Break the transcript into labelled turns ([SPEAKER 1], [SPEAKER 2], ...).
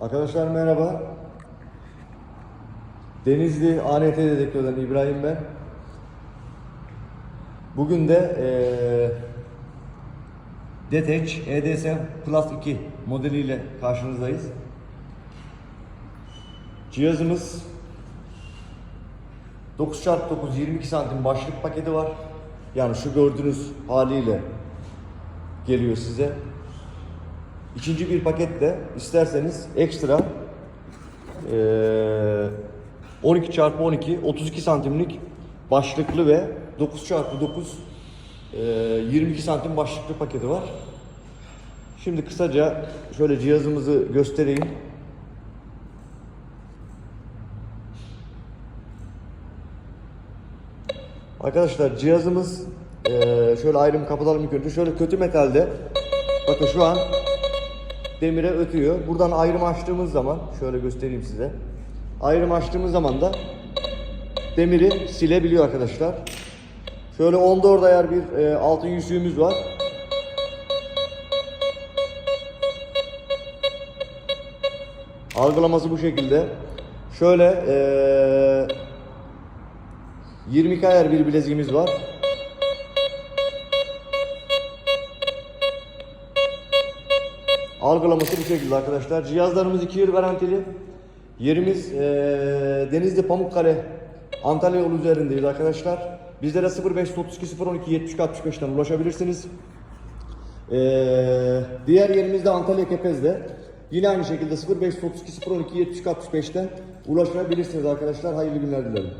[SPEAKER 1] Arkadaşlar merhaba. Denizli ANT dedektörden İbrahim ben. Bugün de eee Detech EDS Plus 2 modeliyle karşınızdayız. Cihazımız 9x9 22 santim başlık paketi var. Yani şu gördüğünüz haliyle geliyor size. İkinci bir paketle isterseniz ekstra eee 12 çarpı 12 32 santimlik başlıklı ve 9 çarpı 9 eee, 22 santim başlıklı paketi var. Şimdi kısaca şöyle cihazımızı göstereyim. Arkadaşlar cihazımız şöyle ayrım kapatalım ilk önce. Şöyle kötü metalde bakın şu an demire ötüyor. Buradan ayrım açtığımız zaman şöyle göstereyim size. Ayrım açtığımız zaman da demiri silebiliyor arkadaşlar. Şöyle 14 ayar bir e, altın yüzüğümüz var. Algılaması bu şekilde. Şöyle e, 22 ayar bir bileziğimiz var. Algılaması bu şekilde arkadaşlar. Cihazlarımız 2 yıl garantili. Yerimiz eee Denizli Pamukkale Antalya yolu üzerindeyiz arkadaşlar. Bizlere 0532 012 70 65'ten ulaşabilirsiniz. Eee diğer yerimiz de Antalya Kepez'de. Yine aynı şekilde 0532 012 70 65'ten ulaşabilirsiniz arkadaşlar. Hayırlı günler dilerim.